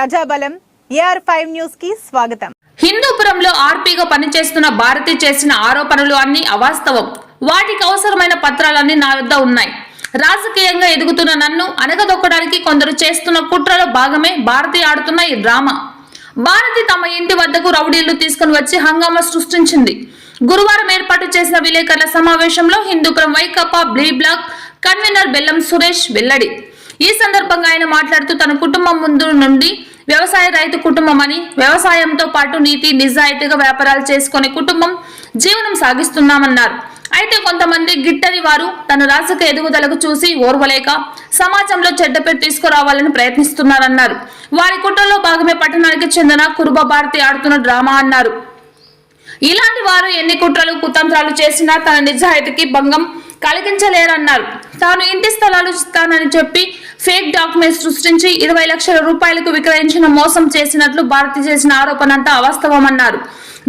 ప్రజాబలం AR five న్యూస్కి స్వాగతం. హిందూపురంలో ఆర్పీగా పనిచేస్తున్న భారతి చేసిన ఆరోపణలు అన్ని అవాస్తవం. వాటికి అవసరమైన పత్రాలన్నీ నా వద్ద ఉన్నాయి. రాజకీయంగా ఎదుగుతున్న నన్ను అనగదొక్కడానికి కొందరు చేస్తున్న కుట్రలో భాగమే భారతి ఆడుతున్న ఈ డ్రామా. భారతి తమ ఇంటి వద్దకు రౌడీలు తీసుకుని వచ్చి హంగామా సృష్టించింది. గురువారం ఏర్పాటు చేసిన విలేకరుల సమావేశంలో హిందూపురం వైకాపా బ్లీ బ్లాక్ కన్వీనర్ బెల్లం సురేష్ వెల్లడి. ఈ సందర్భంగా ఆయన మాట్లాడుతూ తన కుటుంబం ముందు నుండి వ్యవసాయ రైతు కుటుంబం అని వ్యవసాయంతో పాటు నీతి నిజాయితీగా వ్యాపారాలు చేసుకునే కుటుంబం జీవనం సాగిస్తున్నామన్నారు. అయితే కొంతమంది గిట్టని వారు తన రాజకీయ ఎదుగుదలకు చూసి ఓర్వలేక సమాజంలో చెడ్డ పేరు తీసుకురావాలని ప్రయత్నిస్తున్నారన్నారు. వారి కుట్రలో భాగమే పట్టణానికి చెందిన కురుబ భారతి ఆడుతున్న డ్రామా అన్నారు. ఇలాంటి వారు ఎన్ని కుట్రలు కుతంత్రాలు చేసినా తన నిజాయితీకి భంగం కలిగించలేరన్నారు. తాను ఇంటి స్థలాలు ఇస్తానని చెప్పి ఫేక్ డాక్యుమెంట్స్ సృష్టించి ఇరవై లక్షల రూపాయలకు విక్రయించిన మోసం చేసినట్లు భారతి చేసిన ఆరోపణ అంతా అవాస్తవమన్నారు.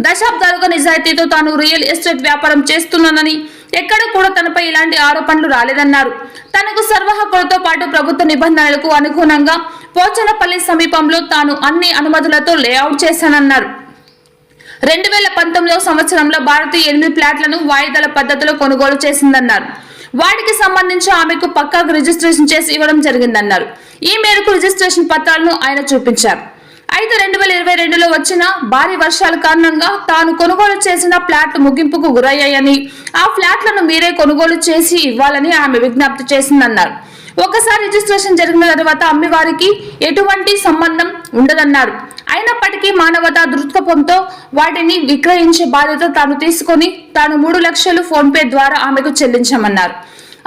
దశాబ్దాలుగా నిజాయితీతో తాను రియల్ ఎస్టేట్ వ్యాపారం చేస్తున్నానని ఎక్కడ కూడా తనపై ఇలాంటి ఆరోపణలు రాలేదన్నారు. తనకు సర్వ హక్కులతో పాటు ప్రభుత్వ నిబంధనలకు అనుగుణంగా పోచనపల్లి సమీపంలో తాను అన్ని అనుమతులతో లేఅవుట్ చేశానన్నారు. రెండు వేల పంతొమ్మిదవ సంవత్సరంలో భారతీయ ఎనిమిది ప్లాట్లను వాయిదాల పద్ధతిలో కొనుగోలు చేసిందన్నారు. వాటికి సంబంధించి ఆమెకు పక్కాకు రిజిస్ట్రేషన్ చేసి ఇవ్వడం జరిగిందన్నారు. ఈ మేరకు రిజిస్ట్రేషన్ పత్రాలను ఆయన చూపించారు. అయితే రెండు వేల ఇరవై రెండులో వచ్చిన భారీ వర్షాల కారణంగా తాను కొనుగోలు చేసిన ఫ్లాట్ ముగింపుకు గురయ్యాయని ఆ ఫ్లాట్లను మీరే కొనుగోలు చేసి ఇవ్వాలని ఆమె విజ్ఞప్తి చేసిందన్నారు. ఒకసారి రిజిస్ట్రేషన్ జరిగిన తర్వాత అమ్మివారికి ఎటువంటి సంబంధం ఉండదన్నారు. అయినప్పటికీ మానవతా దృక్పథంతో వాటిని విక్రయించే బాధ్యత తాను తీసుకొని తాను మూడు లక్షలు ఫోన్ పే ద్వారా ఆమెకు చెల్లించమన్నారు.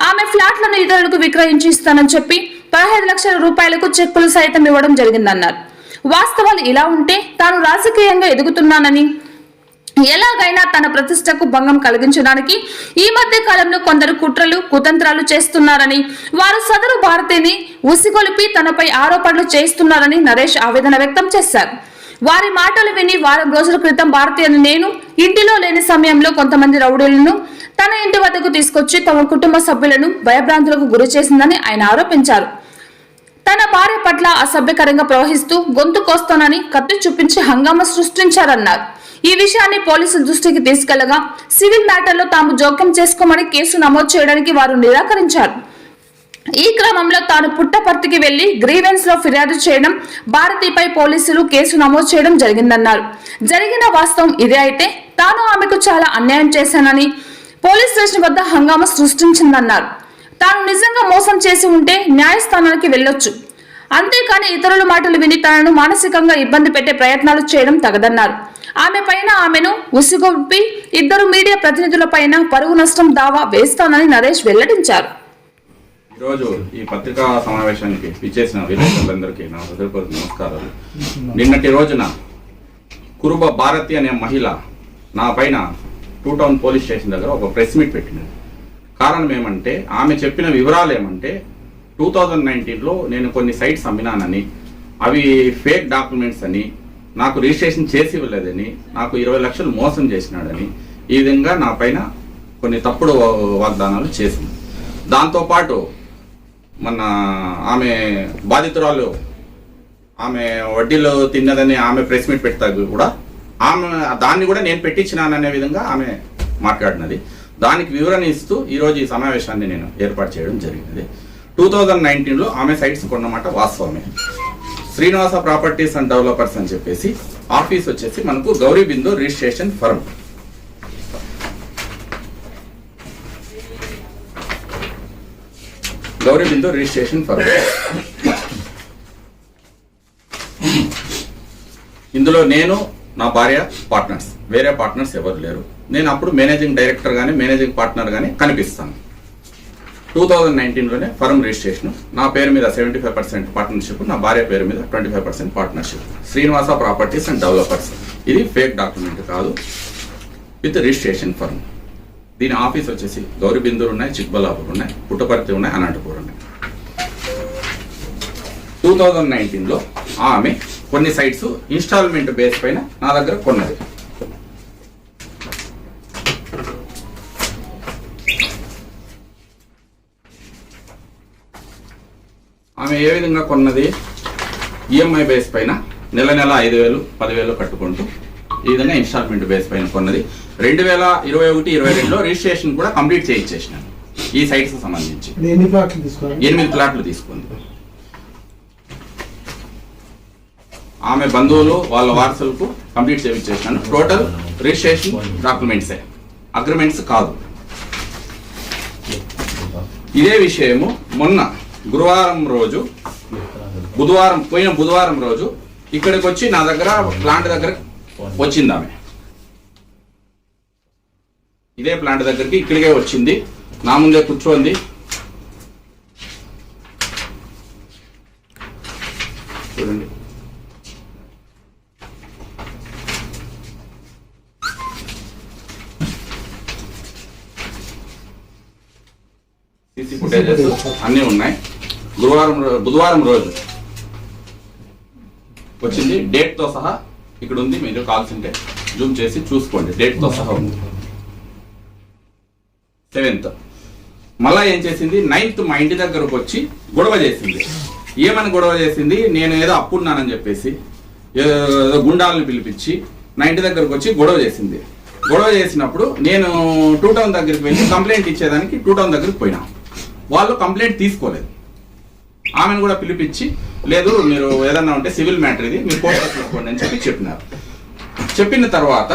ఆమె ఫ్లాట్లను ఇతరులకు విక్రయించి ఇస్తానని చెప్పి పదహైదు లక్షల రూపాయలకు చెక్కులు సైతం ఇవ్వడం జరిగిందన్నారు. వాస్తవాలు ఇలా ఉంటే తాను రాజకీయంగా ఎదుగుతున్నానని ఎలాగైనా తన ప్రతిష్టకు భంగం కలిగించడానికి ఈ మధ్య కాలంలో కొందరు కుట్రలు కుతంత్రాలు చేస్తున్నారని వారు సదరు భారతిని ఉసిగొలిపి తనపై ఆరోపణలు చేస్తున్నారని నరేష్ ఆవేదన వ్యక్తం చేశారు. వారి మాటలు విని వారం రోజుల క్రితం భారతి అని నేను ఇంటిలో లేని సమయంలో కొంతమంది రౌడీలను తన ఇంటి వద్దకు తీసుకొచ్చి తమ కుటుంబ సభ్యులను భయభ్రాంతులకు గురి చేసిందని ఆయన ఆరోపించారు. తన భార్య పట్ల అసభ్యకరంగా ప్రవహిస్తూ గొంతు కోస్తానని కత్తి చూపించి హంగామా సృష్టించారన్నారు. ఈ విషయాన్ని పోలీసుల దృష్టికి తీసుకెళ్ళగా సివిల్ మ్యాటర్లో తాము జోక్యం చేసుకోమని కేసు నమోదు చేయడానికి వారు నిరాకరించారు. ఈ క్రమంలో తాను పుట్టపర్తికి వెళ్ళి గ్రీవెన్స్లో ఫిర్యాదు చేయడం భారతిపై పోలీసులు కేసు నమోదు చేయడం జరిగిందన్నారు. జరిగిన వాస్తవం ఇదే అయితే తాను ఆమెకు చాలా అన్యాయం చేశానని పోలీస్ స్టేషన్ వద్ద హంగామా సృష్టించిందన్నారు. తాను నిజంగా మోసం చేసి ఉంటే న్యాయస్థానానికి వెళ్ళొచ్చు. అంతేకాని ఇతరుల మాటలు విని తనను మానసికంగా ఇబ్బంది పెట్టే ప్రయత్నాలు చేయడం తగదన్నారు. ఆమె పైన ఆమెను ఉసిగొప్పి ఇద్దరు మీడియా ప్రతినిధుల పైన పరువు నష్టం దావా వేస్తానని నరేష్ వెల్లడించారు. ఈరోజు ఈ పత్రికా సమావేశానికి ఇచ్చేసిన విలేకరులందరికీ నా హృదయపూర్వక నమస్కారాలు. నిన్నటి రోజున కురుబ భారతి అనే మహిళ నా పైన టూ టౌన్ పోలీస్ స్టేషన్ దగ్గర ఒక ప్రెస్ మీట్ పెట్టినది కారణం ఏమంటే ఆమె చెప్పిన వివరాలు ఏమంటే టూ థౌజండ్ నైన్టీన్లో నేను కొన్ని సైట్స్ అమ్మినానని అవి ఫేక్ డాక్యుమెంట్స్ అని నాకు రిజిస్ట్రేషన్ చేసి ఇవ్వలేదని నాకు ఇరవై లక్షలు మోసం చేసినాడని ఈ విధంగా నా పైన కొన్ని తప్పుడు వాగ్దానాలు చేసింది. దాంతోపాటు మన ఆమె బాధితురాలు ఆమె వడ్డీలు తిన్నదని ఆమె ప్రెస్ మీట్ పెట్టాక కూడా ఆమె దాన్ని కూడా నేను పెట్టించినాననే విధంగా ఆమె మాట్లాడినది. దానికి వివరణ ఇస్తూ ఈరోజు ఈ సమావేశాన్ని నేను ఏర్పాటు చేయడం జరిగినది. టూ థౌజండ్ నైన్టీన్లో ఆమె సైట్స్ కొన్నమాట వాస్తవమే. శ్రీనివాస ప్రాపర్టీస్ అండ్ డెవలపర్స్ అని చెప్పేసి ఆఫీస్ వచ్చేసి మనకు Gowri Bindu registration firm. Gowri Bindu registration firm. ఇందులో నేను నా భార్య పార్ట్నర్స్ వేరే పార్ట్నర్స్ ఎవరు లేరు. నేను అప్పుడు మేనేజింగ్ డైరెక్టర్ కానీ మేనేజింగ్ పార్ట్నర్ కానీ కనిపిస్తాను. టూ థౌజండ్ నైన్టీన్లోనే ఫర్మ్ రిజిస్ట్రేషన్. నా పేరు మీద సెవెంటీ ఫైవ్ పర్సెంట్ పార్ట్నర్షిప్ నా భార్య పేరు మీద twenty five percent partnership. Srinivasa properties and developers. ఇది ఫేక్ డాక్యుమెంట్ కాదు. విత్ రిజిస్ట్రేషన్ ఫర్మ్ దీని ఆఫీస్ వచ్చేసి గౌరిబిందూరు ఉన్నాయి చిక్బల్లాపూర్ ఉన్నాయి పుట్టపర్తి ఉన్నాయి అనంతపూర్ ఉన్నాయి. టూ థౌజండ్ నైన్టీన్లో ఆమె కొన్ని సైట్స్ ఇన్స్టాల్మెంట్ బేస్ పైన నా దగ్గర కొన్నది. ఆమె ఏ విధంగా కొన్నది? ఈఎంఐ బేస్ పైన నెల నెల ఐదు వేలు పదివేలు కట్టుకుంటూ ఈ విధంగా ఇన్స్టాల్మెంట్ బేస్ పైన కొన్నది. రెండు వేల ఇరవై ఒకటి ఇరవై రెండులో రిజిస్ట్రేషన్ కూడా కంప్లీట్ చేయించేసినాను. ఈ సైట్స్ సంబంధించి. ఎన్ని ప్లాట్లు ఎనిమిది ప్లాట్లు తీసుకుంది. ఆమె బంధువులు వాళ్ళ వారసులకు కంప్లీట్ చేయించేసినాను. టోటల్ రిజిస్ట్రేషన్ డాక్యుమెంట్సే అగ్రిమెంట్స్ కాదు. ఇదే విషయము మొన్న గురువారం రోజు బుధవారం పోయిన బుధవారం రోజు ఇక్కడికి వచ్చి నా దగ్గర ప్లాంట్ దగ్గర వచ్చింది ఆమె. ఇదే ప్లాంట్ దగ్గరికి ఇక్కడికే వచ్చింది. నా ముందే కూర్చోంది. చూడండి. సీసీ ఫుటేజెస్ అన్నీ ఉన్నాయి. గురువారం బుధవారం రోజు. వచ్చింది. డేట్తో సహా ఇక్కడ ఉంది మీరు కాల్స్ ఉంటే జూమ్ చేసి చూసుకోండి. డేట్తో సహా ఉంది. సెవెంత్. మళ్ళా ఏం చేసింది? నైన్త్ మా ఇంటి దగ్గరకు వచ్చి గొడవ చేసింది. ఏమని గొడవ చేసింది? నేను ఏదో అప్పున్నానని చెప్పేసి ఏదో గుండాలను పిలిపించి నా ఇంటి దగ్గరకు వచ్చి గొడవ చేసింది. గొడవ చేసినప్పుడు నేను టూ టౌన్ దగ్గరికి వెళ్ళి కంప్లైంట్ ఇచ్చేదానికి టూ టౌన్ దగ్గరికి పోయినా. వాళ్ళు కంప్లైంట్ తీసుకోలేదు. ఆమెను కూడా పిలిపించి లేదు మీరు ఏదన్నా ఉంటే సివిల్ మ్యాటర్ ఇది మీరు కోర్టులో తీసుకోండి అని చెప్పి చెప్పినారు. చెప్పిన తర్వాత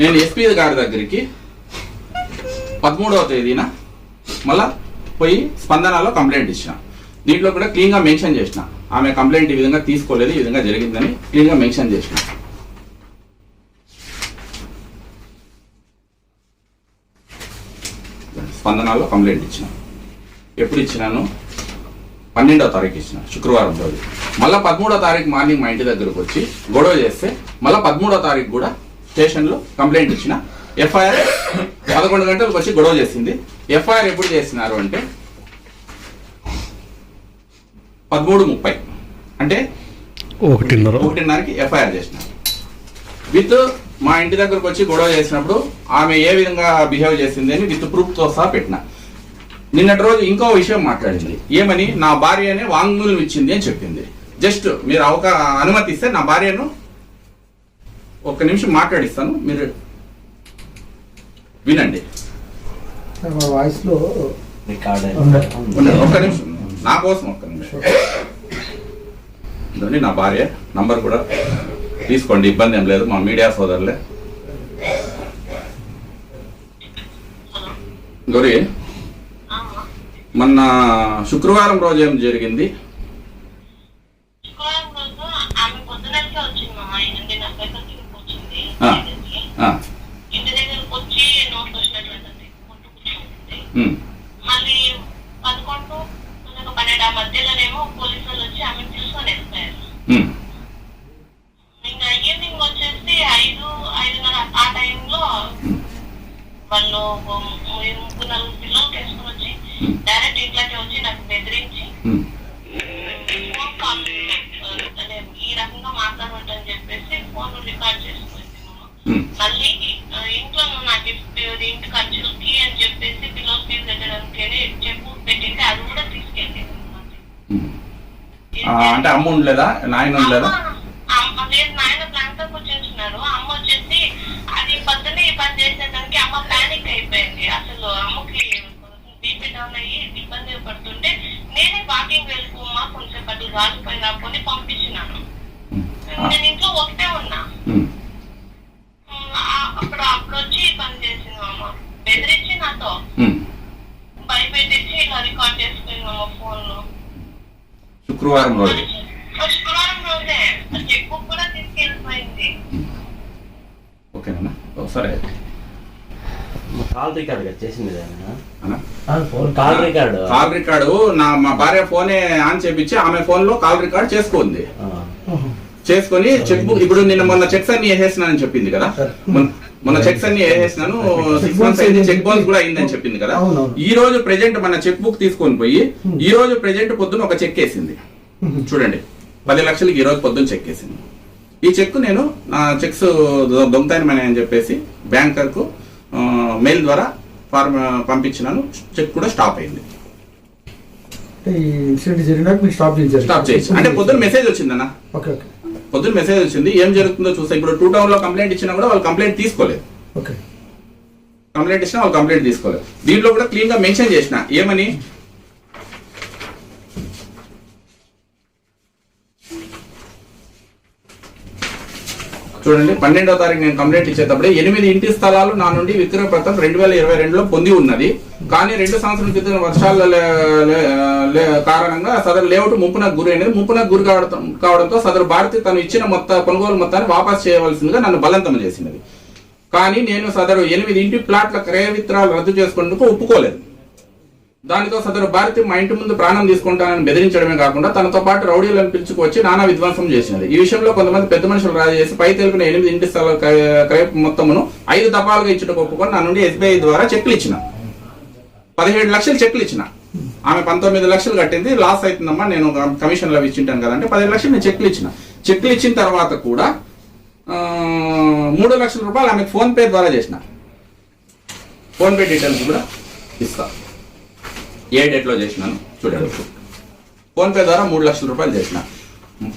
నేను ఎస్పీ గారి దగ్గరికి పదమూడవ తేదీన మళ్ళా పోయి స్పందనలో కంప్లైంట్ ఇచ్చిన. దీంట్లో కూడా క్లీన్గా మెన్షన్ చేసిన. ఆమె కంప్లైంట్ ఈ విధంగా తీసుకోలేదు ఈ విధంగా జరిగిందని క్లీన్గా మెన్షన్ చేసిన. స్పందనలో కంప్లైంట్ ఇచ్చిన. ఎప్పుడు ఇచ్చినాను? పన్నెండో తారీఖు ఇచ్చిన శుక్రవారం రోజు. మళ్ళీ పదమూడో తారీఖు మార్నింగ్ మా ఇంటి దగ్గరకు వచ్చి గొడవ చేస్తే మళ్ళీ పదమూడో తారీఖు కూడా స్టేషన్లో కంప్లైంట్ ఇచ్చిన. ఎఫ్ఐఆర్ పదకొండు గంటలకు వచ్చి గొడవ చేసింది. ఎఫ్ఐఆర్ ఎప్పుడు చేసినారు అంటే పదమూడు ముప్పై. అంటే ఒకటిన్నర. ఒకటిన్నరకి ఎఫ్ఐఆర్ చేసినారు విత్ మా ఇంటి దగ్గరకు వచ్చి గొడవ చేసినప్పుడు ఆమె ఏ విధంగా బిహేవ్ చేసింది అని విత్ ప్రూఫ్తో సహా పెట్టిన. నిన్నటి రోజు ఇంకో విషయం మాట్లాడింది. ఏమని? నా భార్యనే వాంగ్మూలం ఇచ్చింది అని చెప్పింది. జస్ట్ మీరు అవకా అనుమతి ఇస్తే నా భార్యను ఒక్క నిమిషం మాట్లాడిస్తాను. మీరు వినండి. మా వాయిస్లో ఉండండి, ఒక్క నిమిషం. నా కోసం ఒక్క నిమిషం. నా భార్య నంబర్ కూడా. తీసుకోండి ఇబ్బంది ఏం లేదు మా మీడియా సోదరులే. గౌరీ మొన్న శుక్రవారం రోజు ఏం జరిగింది? పదకొండు పన్నెండు ఆ మధ్యలోనేమో వచ్చి ఆమెను తీసుకొని ఉమ్, ఇంకా ఈవినింగ్ వచ్చేసి ఐదు ఐదున్నర ఆ టైంలో వాళ్ళు ముగ్గురు నలుగురు పిల్లలు తీసుకొని వచ్చి డైరెక్ట్ ఇంట్లోకి వచ్చి నాకు బెదిరించి అదే ఈ రకంగా మాట్లాడమని చెప్పేసి ఫోన్ రికార్డ్ చేసుకుంది ఉమ్, మళ్ళీ ఇంట్లో నువ్వు నాకు ఇంటి ఖర్చులకి అని చెప్పేసి పిల్లలు ఫీజు కట్టడానికి అని చెప్పు పెట్టింది అది కూడా. ఆ, అంటే అమ్మ ఉండలేదా? నాయన ఉండలేదా? లేదు నాయన ప్లాంట్ కూర్చుంటున్నారు అమ్మ వచ్చేసి అది పొద్దున్నే ఈ పని చేసేదానికి అమ్మ పానిక్ అయిపోయింది అసలు అమ్మకి బీపీ డౌన్ అయ్యి ఇబ్బంది పడుతుంటే నేనే వాకింగ్ వెళ్ళిపోమ్మా కొంచెం పట్టు రాలిపోయి రాకపోతే పంపించినాను నేను ఇంట్లో ఒకటే ఉన్నా. అప్పుడు అప్పుడు వచ్చి పని చేసింది అమ్మ బెదిరించి నాతో. భయపెట్టించి ఇలా రికార్డ్ చేసుకుంది అమ్మ ఫోన్లో శుక్రవారం రోజు. శుక్రవారం రోజే. చెక్ బుక్ కూడా తీసుకెళ్ళిపోయింది. ఓకేనా సరే కాల్ రికార్డ్ కదా చేసింది ఆయన అన్నా? Call record. కాల్ రికార్డు నా మా భార్య ఫోనే ఆన్ చేపించి ఆమె ఫోన్లో కాల్ రికార్డ్ చేసుకోంది. చేసుకొని చెక్ బుక్ ఇప్పుడు నిన్న మొన్న చెక్స్ అన్ని వేసేసినానని చెప్పింది కదా? మొన్న- చెక్స్ అన్ని వేసేసినాను సిక్స్ మంత్స్ అయింది చెక్ బౌన్స్ కూడా అయిందని చెప్పింది కదా. ఈ రోజు ప్రెజెంట్ మన చెక్ బుక్ తీసుకొని పోయి ఈ రోజు ప్రెజెంట్ పొద్దున ఒక చెక్ వేసింది. చూడండి పది లక్షలకి ఈ రోజు పొద్దున చెక్ వేసింది. ఈ చెక్ నేను నా చెక్స్ దొంగతనమని అని చెప్పేసి బ్యాంకర్కు మెయిల్ ద్వారా ఫార్మ్ పంపించినాను. చెక్ కూడా స్టాప్ అయింది. అంటే ఈ ఇన్సిడెంట్ జరిగినాక మీరు స్టాప్ అంటే పొద్దున్న మెసేజ్ వచ్చిందన్న ఓకే ఓకే. పొద్దున్న మెసేజ్ వచ్చింది. ఏం జరుగుతుందో చూస్తే ఇప్పుడు టూ టౌన్లో కంప్లైంట్ ఇచ్చినా కూడా వాళ్ళు కంప్లైంట్ తీసుకోలేదు. ఓకే. కంప్లైంట్ ఇచ్చినా వాళ్ళు కంప్లైంట్ తీసుకోలేదు. దీంట్లో కూడా క్లీన్గా మెన్షన్ చేసిన. ఏమని? చూడండి పన్నెండో తారీఖు నేను కంప్లైంట్ ఇచ్చేటప్పుడు ఎనిమిది ఇంటి స్థలాలు నా నుండి విక్రయ పత్రం రెండు వేల ఇరవై రెండులో పొంది ఉన్నది. కానీ రెండు సంవత్సరాల క్రితం వర్షాల కారణంగా సదరు లేఅవుట్ ముంపునకు గురి అనేది ముంపునకు గురి కావడం కావడంతో సదరు భారతి తను ఇచ్చిన మొత్త కొనుగోలు మొత్తాన్ని వాపస్ చేయవలసిందిగా నన్ను బలవంతం చేసినది కానీ నేను సదరు ఎనిమిది ఇంటి ప్లాట్ల క్రయ విత్రాలు రద్దు చేసుకునేందుకు ఒప్పుకోలేదు. దానితో సదరు భారతి మా ఇంటి ముందు ప్రాణం తీసుకుంటానని బెదిరించడమే కాకుండా తనతో పాటు రౌడీలను పిలుచుకొచ్చి నానా విధ్వంసం చేసినది. ఈ విషయంలో కొంతమంది పెద్ద మనుషులు రాజీ చేసి పై తెలిపిన ఎనిమిది ఇంటి స్థల క్రయ మొత్తమును ఐదు తపాలుగా ఇచ్చుటకు ఒప్పుకొని నా నుండి ఎస్బీఐ ద్వారా చెక్లు ఇచ్చిన. పదిహేడు లక్షలు చెక్లు ఇచ్చిన. ఆమె పంతొమ్మిది లక్షలు కట్టింది లాస్ అవుతుందమ్మా నేను కమిషన్లో ఇచ్చింటాను కదంటే పదిహేడు లక్షలు నేను చెక్లు ఇచ్చిన. చెక్లు ఇచ్చిన తర్వాత కూడా మూడు లక్షల రూపాయలు ఆమెకు ఫోన్పే ద్వారా చేసిన. ఫోన్పే డీటెయిల్స్ కూడా ఇస్తాను ఏ డేట్లో చేసినాను? చూడండి. ఫోన్ పే ద్వారా మూడు లక్షల రూపాయలు చేసిన.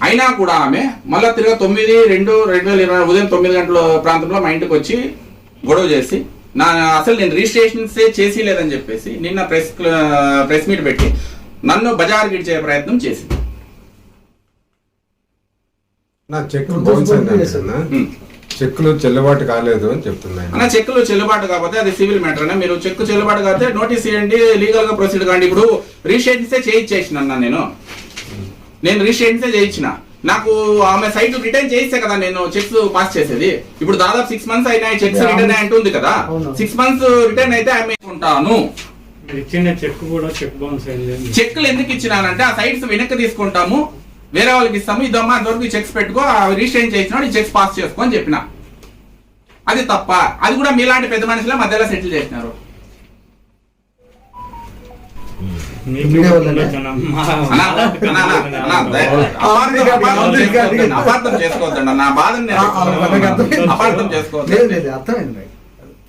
అయినా కూడా ఆమె మళ్ళా తిరిగి తొమ్మిది రెండు రెండు వేల ఇరవై ఉదయం తొమ్మిది గంటల ప్రాంతంలో మా ఇంటికి వచ్చి గొడవ చేసి నా అసలు నేను రిజిస్ట్రేషన్సే చేసి లేదని చెప్పేసి నిన్న ప్రెస్ ప్రెస్ మీట్ పెట్టి నన్ను బజార్ గిడ్చే ప్రయత్నం చేసింది. నా చెక్ చెక్కులు చెల్లుబాటు కాలేదు అని చెప్తున్నాయి అన్న చెక్కులు చెల్లుబాటు కాకపోతే అది సివిల్ మ్యాటర్ అన్న. మీరు చెక్కు చెల్లుబాటు కాకపోతే నోటీస్ ఇవ్వండి లీగల్గా ప్రొసీడ్ కాండి. ఇప్పుడు రిజిస్ట్రేషన్సే చేయించేసిన అన్న నేను. నేను రిజిస్ట్రేషన్సే చేయించిన. నాకు ఆమె సైట్ రిటర్న్ చేయిస్తే కదా నేను చెక్స్ పాస్ చేసేది. ఇప్పుడు దాదాపు సిక్స్ మంత్స్ అయినాయి చెక్స్ రిటర్న్ అంటుంది కదా. సిక్స్ మంత్స్ రిటర్న్ అయితే ఆమె ఉంటాను ఇచ్చిన చెక్ కూడా చెక్ బౌన్స్ అయింది. చెక్లు ఎందుకు ఇచ్చినానంటే ఆ సైట్స్ వెనక్కి తీసుకుంటాము. వేరే వాళ్ళకి ఇస్తాము ఇదమ్మా అంతవరకు చెక్స్ పెట్టుకో ఆ రిజిస్ట్రేషన్ చేసినాడు ఈ చెక్స్ పాస్ చేసుకో అని చెప్పిన. అది తప్ప అది కూడా మీలాంటి పెద్ద మనుషుల మధ్యలో సెటిల్ చేసినారు. అపార్థం- చేసుకోవద్దండి, నా బాధని. అపార్థం చేసుకోవద్దు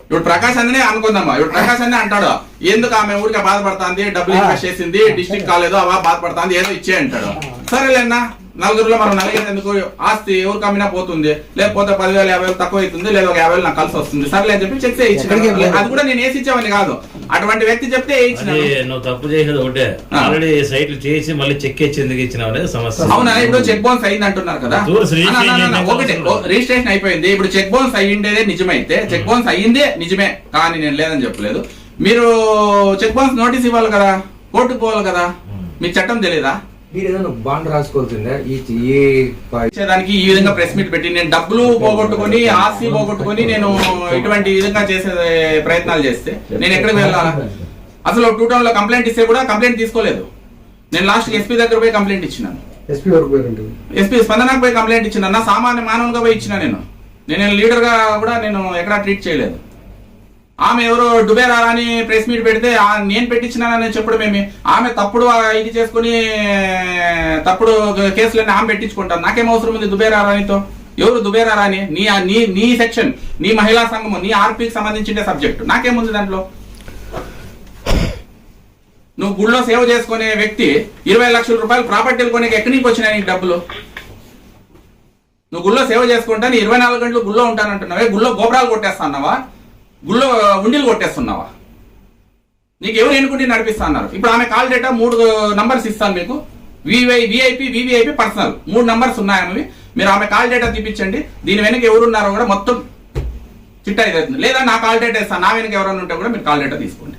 ఇప్పుడు ప్రకాశ్ అన్ననే అనుకుందామా? ఇప్పుడు ప్రకాశ్ అన్నే అంటాడు ఎందుకు ఆమె ఊరికే బాధపడుతుంది? డబ్బులు. ఇన్వెస్ట్ చేసింది డిస్ట్రిక్ట్ కాలేదు అవ బాధపడుతుంది ఏదో ఇచ్చే అంటాడు. సరేలేనా? నలుగురిలో మనం నలిగేది ఎందుకు ఆస్తి ఎవరికి అమ్మినా పోతుంది. లేకపోతే పదివేల యాభై వేలు తక్కువ అవుతుంది లేదా ఒక యాభై వేలు నాకు కలిసి వస్తుంది. సరేలే అని చెప్పి చెక్ ఇచ్చిన. వెళ్ళలేదు. అది కూడా నేను వేసి ఇచ్చేవాడిని కాదు. అటువంటి వ్యక్తి చెప్తే ఇచ్చిన. నువ్వు తప్పు చేసేది ఒకటే. ఆల్రెడీ సైట్లు చేసి మళ్ళీ చెక్ ఇచ్చి ఎందుకు ఇచ్చినావు అనేది సమస్య. అవునా? ఇప్పుడు చెక్ బౌన్స్ అయింది అంటున్నారు కదా ఒకటే. రిజిస్ట్రేషన్ అయిపోయింది. ఇప్పుడు చెక్ బౌన్స్ అయ్యిండేదే నిజమైతే చెక్ బౌన్స్ అయ్యిందే నిజమే. కానీ నేను లేదని చెప్పలేదు. మీరు చెక్ బౌన్స్ నోటీస్ ఇవ్వాలి కదా? కోర్టుకు పోవాలి కదా? మీకు చట్టం తెలియదా మీరు ఏదైనా బాండ్ రాసుకోవాల్సిందే? ఈ ఈ ఇచ్చేదానికి ఈ విధంగా ప్రెస్ మీట్ పెట్టి నేను డబ్బులు పోగొట్టుకొని ఆస్తి పోగొట్టుకొని నేను ఇటువంటి విధంగా చేసే ప్రయత్నాలు చేస్తే నేను ఎక్కడికి వెళ్ళాలా? అసలు టూ టౌన్లో కంప్లైంట్ ఇస్తే కూడా కంప్లైంట్ తీసుకోలేదు. నేను లాస్ట్ ఎస్పీ దగ్గర పోయి కంప్లైంట్ ఇచ్చినాను. ఎస్పీ వరకు ఎస్పీ స్పందనకు పోయి కంప్లైంట్ ఇచ్చిన నా సామాన్య మానవునిగా పోయి ఇచ్చిన నేను. నేను లీడర్గా కూడా నేను ఎక్కడా ట్రీట్ చేయలేదు. ఆమె ఎవరో డుబేరా అని ప్రెస్ మీట్ పెడితే నేను పెట్టించినానని చెప్పడం ఏమి ఆమె తప్పుడు ఆ ఇది చేసుకుని తప్పుడు కేసులన్నీ ఆమె పెట్టించుకుంటాను నాకేం అవసరం ఉంది దుబేరా రాణితో ఎవరు దుబేరా రాణి నీ నీ నీ సెక్షన్ నీ మహిళా సంఘము నీ ఆర్పీకి సంబంధించిన సబ్జెక్ట్. నాకేముంది దాంట్లో? నువ్వు గుళ్ళో సేవ చేసుకునే వ్యక్తి ఇరవై లక్షల రూపాయలు ప్రాపర్టీలు కొనే ఎక్కడి నుంచి వచ్చినాయి నీకు డబ్బులు? నువ్వు గుళ్ళో సేవ చేసుకుంటాను ఇరవై నాలుగు గంటలు గుళ్ళో ఉంటానంటున్నావే గుళ్ళో గోపురాలు కొట్టేస్తాన్నావా? గుళ్ళో ఉండిలు కొట్టేస్తున్నావా? నీకు ఎవరు ఎన్నుకుంటే నడిపిస్తా అన్నారు. ఇప్పుడు ఆమె కాల్ డేటా మూడు నంబర్స్ ఇస్తాను మీకు. వివై విఐపి వివిఐపి పర్సనల్ మూడు నంబర్స్ ఉన్నాయి ఆమెవి. మీరు ఆమె కాల్ డేటా తీపించండి దీని వెనక ఎవరున్నారో కూడా మొత్తం చిట్టా ఇది అవుతుంది లేదా నా కాల్ డేటా ఇస్తాను నా వెనక ఎవరైనా ఉంటే కూడా మీరు కాల్ డేటా తీసుకోండి.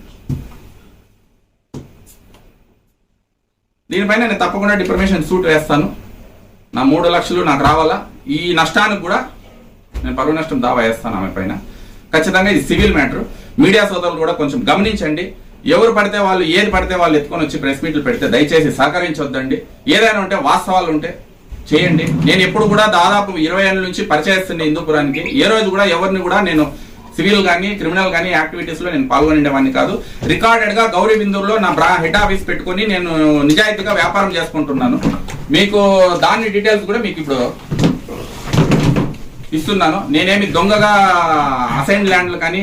దీనిపైన నేను తప్పకుండా డిప్రమేషన్ సూట్ వేస్తాను. నా మూడు లక్షలు నాకు రావాలా? ఈ నష్టానికి కూడా నేను పరువు నష్టం దావా వేస్తాను ఆమె పైన. ఖచ్చితంగా ఇది సివిల్ మ్యాటర్. మీడియా సోదరులు కూడా కొంచెం గమనించండి. ఎవరు పడితే వాళ్ళు ఏది పడితే వాళ్ళు ఎత్తుకొని వచ్చి ప్రెస్ మీట్లు పెడితే దయచేసి సహకరించొద్దండి. ఏదైనా ఉంటే వాస్తవాలు ఉంటే చేయండి. నేను ఎప్పుడు కూడా దాదాపు ఇరవై ఏళ్ళ నుంచి పరిచయిస్తున్న హిందూపురానికి ఏ రోజు కూడా ఎవరిని కూడా నేను సివిల్ కానీ క్రిమినల్ కానీ యాక్టివిటీస్లో నేను పాల్గొనేవాడిని కాదు. రికార్డెడ్గా గౌరీ బిందూరులో నా బ్రా హెడ్ ఆఫీస్ పెట్టుకొని నేను నిజాయితీగా వ్యాపారం చేసుకుంటున్నాను. మీకు దాని డీటెయిల్స్ కూడా మీకు ఇప్పుడు ఇస్తున్నాను. నేనేమి దొంగగా అసైన్ ల్యాండ్లు కానీ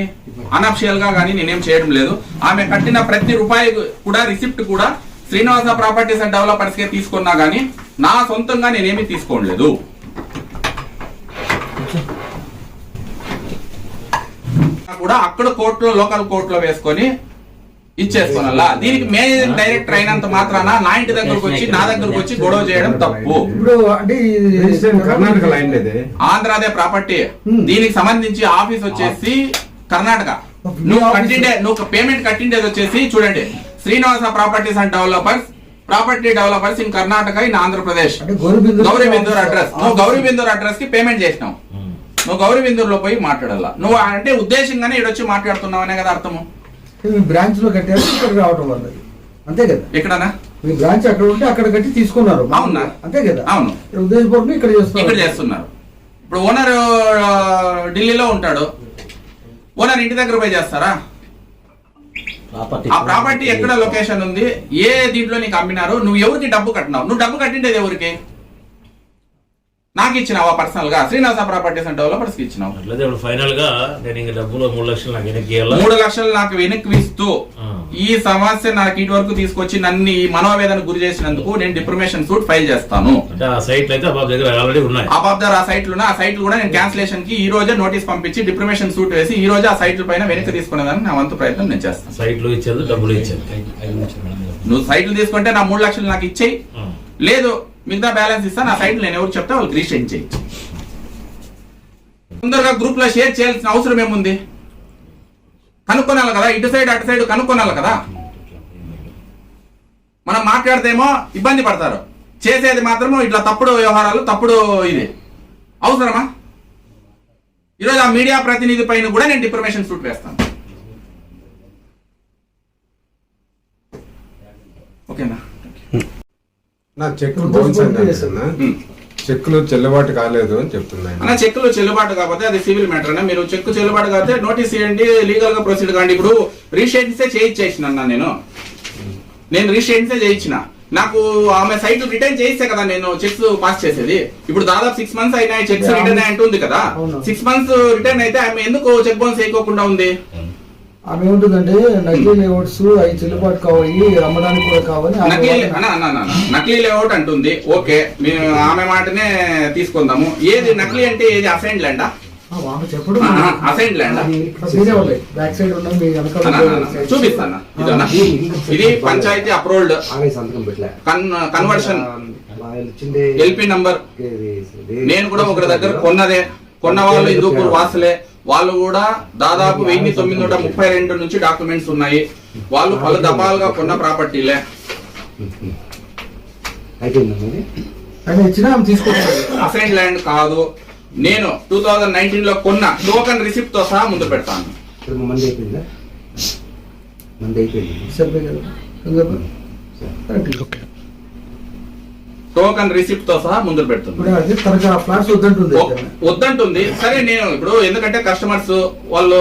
అనఫిషియల్గా కానీ నేనేం చేయడం లేదు. ఆమె కట్టిన ప్రతి రూపాయి కూడా రిసిప్ట్ కూడా శ్రీనివాస ప్రాపర్టీస్ అండ్ డెవలపర్స్ కే తీసుకున్నా కానీ నా సొంతంగా నేనేమి తీసుకోలేదు. కూడా అక్కడ కోర్టులో లోకల్ కోర్టులో వేసుకొని ఇచ్చేసుకోనల్లా దీనికి మేనేజింగ్ డైరెక్టర్ అయినంత మాత్రాన నా ఇంటి దగ్గరకు వచ్చి నా దగ్గరకు వచ్చి గొడవ చేయడం తప్పు. ఇప్పుడు అంటే ఈ- రిజిస్ట్రేషన్ కర్ణాటక లైన్ ఇది ఆంధ్రాదే ప్రాపర్టీ. దీనికి సంబంధించి ఆఫీస్ వచ్చేసి కర్ణాటక. నువ్వు కట్టిండే నువ్వు పేమెంట్ కట్టిండేది వచ్చేసి చూడండి. Srinivasa properties and developers property developers in Karnataka in Andhra Pradesh. Gowri Gowri Bindur address. నువ్వు గౌరీ బిందూర్ అడ్రస్కి పేమెంట్ చేసినావు. నువ్వు గౌరీ బిందూర్లో పోయి మాట్లాడాలా? నువ్వు అంటే ఉద్దేశంగానే ఇడొచ్చి మాట్లాడుతున్నావు అనే కదా అర్థము. మీ బ్రాంచ్లో కట్టారు ఇక్కడ రావటం వల్లది. అంతే కదా? ఎక్కడనా మీ బ్రాంచ్ అక్కడ ఉంటే అక్కడ కట్టి తీసుకున్నారు. అవునా? అంతే కదా? అవును. ఇక్కడ ఉద్దేశపూర్వకంగా ఇక్కడ ఇక్కడ చేస్తున్నారు. చేస్తున్నారు ఇప్పుడు ఓనర్ ఢిల్లీలో ఉంటాడు. ఓనర్ ఇంటి దగ్గర పోయి చేస్తారా? ప్రాపర్టీ ఆ ప్రాపర్టీ ఎక్కడ లొకేషన్ ఉంది? ఏ దీంట్లో నీకు అమ్మినారు? నువ్వు ఎవరికి డబ్బు కట్టినావు? నువ్వు డబ్బు కట్టిండేది ఎవరికి? నాకు ఇచ్చినావా పర్సనల్గా? శ్రీనివాస ప్రాపర్టీస్ అండ్ డెవలపర్స్కి ఇచ్చినావు. అట్లయితే ఇప్పుడు ఫైనల్గా నేను ఇంక డబ్బులు మూడు లక్షలు నాకు వెనక్కి? మూడు లక్షలు నాకు వెనక్కి ఇస్తూ. ఈ సమస్య నాకు ఇటు వరకు తీసుకొచ్చి నన్ను ఈ మనోవేదన గురి చేసినందుకు నేను డిప్రమేషన్ సూట్ ఫైల్ చేస్తాను. ఆ సైట్లు అయితే ఆ బాబు దగ్గర ఆల్రెడీ ఉన్నాయి. ఆ బాబ్దార్ ఆ సైట్లు ఆ సైట్లు కూడా నేను క్యాన్సిలేషన్కి ఈ రోజే నోటీస్ పంపించి డిప్రమేషన్ సూట్ వేసి ఈ రోజే ఆ సైట్ల పైన వెనక్కి తీసుకునేదానికి నా వంతు ప్రయత్నం నేను చేస్తాను. సైట్లు ఇచ్చేది డబ్బులు ఇచ్చేది. నువ్వు సైట్లు తీసుకుంటే నా మూడు లక్షలు నాకు ఇచ్చేయి. లేదు మిగతా బ్యాలెన్స్ ఇస్తా నా సైడ్ నేను ఎవరు చెప్తే వాళ్ళకి రీషెండ్ చేయొచ్చు తొందరగా గ్రూప్లో షేర్ చేయాల్సిన అవసరం ఏముంది? కనుక్కోనాలి కదా ఇటు సైడ్ అటు సైడ్ కనుక్కోనాలి కదా. మనం మాట్లాడితేమో ఇబ్బంది పడతారు. చేసేది మాత్రము ఇట్లా తప్పుడు వ్యవహారాలు తప్పుడు ఇది. అవసరమా? ఈరోజు ఆ మీడియా ప్రతినిధి పైన కూడా నేను డిప్రమేషన్ సూట్ వేస్తాను. ఓకేనా? నా చెక్ బౌన్స్. చెక్కులు చెల్లుబాటు కాలేదు అని చెప్తున్నాను అన్న చెక్కులు చెల్లుబాటు కాకపోతే అది సివిల్ మ్యాటర్ అన్న. మీరు చెక్కు చెల్లుబాటు కాకపోతే నోటీస్ ఇవ్వండి లీగల్గా ప్రొసీడ్ కాండి. ఇప్పుడు రీషేడ్సే చేయించేసిన అన్న నేను. నేను రీషేడ్సే చేయించిన. నాకు ఆమె సైట్ రిటర్న్ చేయిస్తే కదా నేను చెక్స్ పాస్ చేసేది. ఇప్పుడు దాదాపు సిక్స్ మంత్స్ అయినాయి చెక్స్ రిటర్న్ అంటుంది కదా. సిక్స్ మంత్స్ రిటర్న్ అయితే ఆమె ఎందుకు చెక్ బౌన్స్ వేయకోకుండా ఉంది? ఆమె ఏముంటుందంటే నకిలీ లేఅవుట్స్ అవి చెల్లుబాటు కావాలి అమ్మడానికి కూడా కావాలి నకిలీ. నకిలీ లేఅవుట్ అంటుంది. ఓకే మేము ఆమె మాటనే తీసుకుందాము. ఏది నకిలీ అంటే ఏది అసైన్ ల్యాండా? చెప్పడం అసైన్ ల్యాండా? బ్యాక్ సైడ్ మీ. చూపిస్తాను? ఇది panchayat approved. Conversion. LP number. నేను కూడా ఒకరి దగ్గర కొన్నదే. కొన్న వాళ్ళు హిందూపూర్ వాసులే వాళ్ళు కూడా దాదాపు వెయ్యి తొమ్మిది వందల ముప్పై రెండు నుంచి డాక్యుమెంట్స్ ఉన్నాయి. వాళ్ళు పలు దఫాలుగా కొన్న ప్రాపర్టీలే. అసైన్ ల్యాండ్ కాదు. నేను టూ థౌజండ్ నైన్టీన్లో కొన్న టోకన్ రిసిప్ట్తో సహా ముందు పెడతాను. అయిపోయిందా? మంది అయిపోయింది? టోకన్ రిసిప్ట్తో సహా ముందు ఫ్లాట్స్ వద్దంటుంది సరే నేను ఇప్పుడు ఎందుకంటే కస్టమర్స్ వాళ్ళు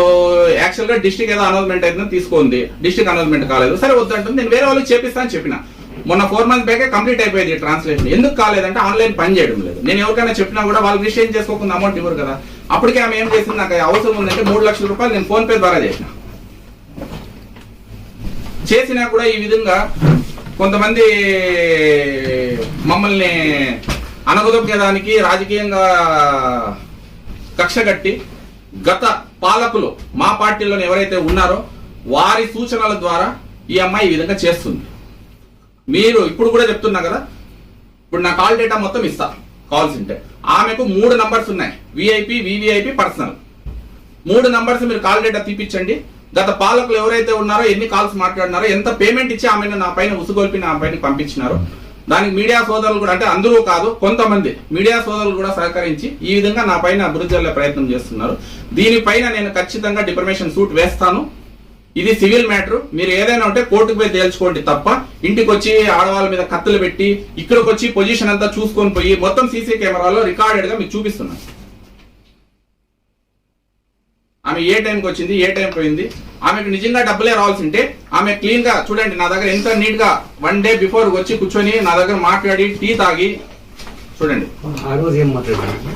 యాక్చువల్గా డిస్ట్రిక్ట్ ఏదో అనౌన్స్మెంట్ అయితే తీసుకుంది. డిస్ట్రిక్ట్ అనౌన్స్మెంట్ కాలేదు. సరే వద్దంటుంది. నేను వేరే వాళ్ళకి చేపిస్తాను చెప్పిన. మొన్న ఫోర్ మంత్స్ బ్యాకే కంప్లీట్ అయిపోయింది ట్రాన్స్లేషన్ ఎందుకు కాలేదంటే ఆన్లైన్ పని చేయడం లేదు. నేను ఎవరికైనా చెప్పినా కూడా వాళ్ళు రిజిస్ట్రేషన్ చేసుకోకుండా అమౌంట్ ఇవ్వరు కదా. అప్పటికే ఆమె ఏం చేసింది? నాకు అవసరం ఉందంటే మూడు లక్షల రూపాయలు నేను ఫోన్ పే ద్వారా చేసిన. చేసినా కూడా ఈ విధంగా కొంతమంది మమ్మల్ని అనగదొక్కేదానికి రాజకీయంగా కక్ష కట్టి గత పాలకులు మా పార్టీలో ఎవరైతే ఉన్నారో వారి సూచనల ద్వారా ఈ అమ్మాయి ఈ విధంగా చేస్తుంది. మీరు ఇప్పుడు కూడా చెప్తున్నా కదా ఇప్పుడు నా కాల్ డేటా మొత్తం ఇస్తా కాల్స్ ఉంటే. ఆమెకు మూడు నంబర్స్ ఉన్నాయి విఐపి వివిఐపి పర్సనల్ మూడు నంబర్స్ మీరు కాల్ డేటా తీపిచ్చండి గత పాలకులు ఎవరైతే ఉన్నారో ఎన్ని కాల్స్ మాట్లాడినారో ఎంత పేమెంట్ ఇచ్చి ఆమెను నా పైన ఉసుగొల్పి నా పైన పంపించినారో దానికి మీడియా సోదరులు కూడా అంటే అందరూ కాదు కొంతమంది మీడియా సోదరులు కూడా సహకరించి ఈ విధంగా నా పైన అభివృద్ధి ప్రయత్నం చేస్తున్నారు. దీనిపైన నేను ఖచ్చితంగా డిఫర్మేషన్ సూట్ వేస్తాను. ఇది సివిల్ మ్యాటర్. మీరు ఏదైనా ఉంటే కోర్టుకు పోయి తేల్చుకోండి తప్ప ఇంటికి వచ్చి ఆడవాళ్ళ మీద కత్తులు పెట్టి ఇక్కడికి వచ్చి పొజిషన్ అంతా చూసుకొని పోయి మొత్తం సీసీ కెమెరాలో రికార్డెడ్గా మీకు చూపిస్తున్నాను. ఆమె ఏ టైంకి వచ్చింది ఏ టైం పోయింది? ఆమెకు నిజంగా డబ్బులే రావాల్సి ఉంటే ఆమె క్లీన్గా చూడండి నా దగ్గర ఎంత నీట్గా వన్ డే బిఫోర్ వచ్చి కూర్చొని నా దగ్గర మాట్లాడి టీ తాగి చూడండి. ఆ రోజు ఏం మాట్లాడారు?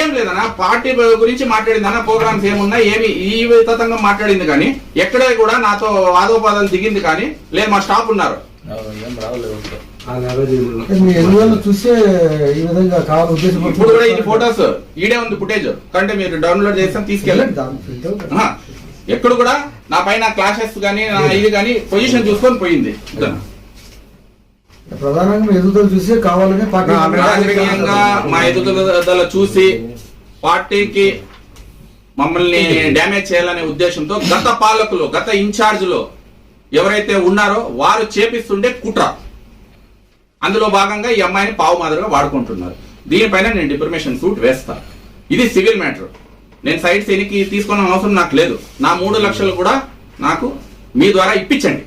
ఏం లేదన్నా పార్టీ గురించి మాట్లాడిందన్న ప్రోగ్రామ్స్ ఏమున్నా ఏమి ఈ విధంగా మాట్లాడింది కానీ ఎక్కడే కూడా నాతో వాదోపాదాలు దిగింది కానీ లేదు మా స్టాఫ్ ఉన్నారు. ఏం రావలేదు ఆ రోజు మీ ఎదుగుదల చూసే ఈ విధంగా కావాలి ఇప్పుడు కూడా ఇది ఫొటోస్ ఈడే ఉంది ఫుటేజ్. కంటే మీరు డౌన్లోడ్ చేస్తాం తీసుకెళ్ళండి. ఎక్కడ కూడా నా పైన క్లాసెస్ కానీ నా ఇది కానీ పొజిషన్ చూసుకొని పోయింది. ప్రధానంగా మీ ఎదుగుదల చూసే కావాలని రాజకీయంగా మా ఎదుగుదల చూసి పార్టీకి మమ్మల్ని డ్యామేజ్ చేయాలనే ఉద్దేశంతో గత పాలకులు గత ఇన్ఛార్జులు ఎవరైతే ఉన్నారో వారు చేపిస్తుండే కుట్ర. అందులో భాగంగా ఈ అమ్మాయిని పావు మాదిరిగా వాడుకుంటున్నారు. దీనిపైన నేను డిప్రమేషన్ సూట్ వేస్తా. ఇది సివిల్ మ్యాటర్. నేను సైట్స్ ఎనికి తీసుకున్న అవసరం నాకు లేదు. నా మూడు లక్షలు కూడా నాకు మీ ద్వారా ఇప్పించండి.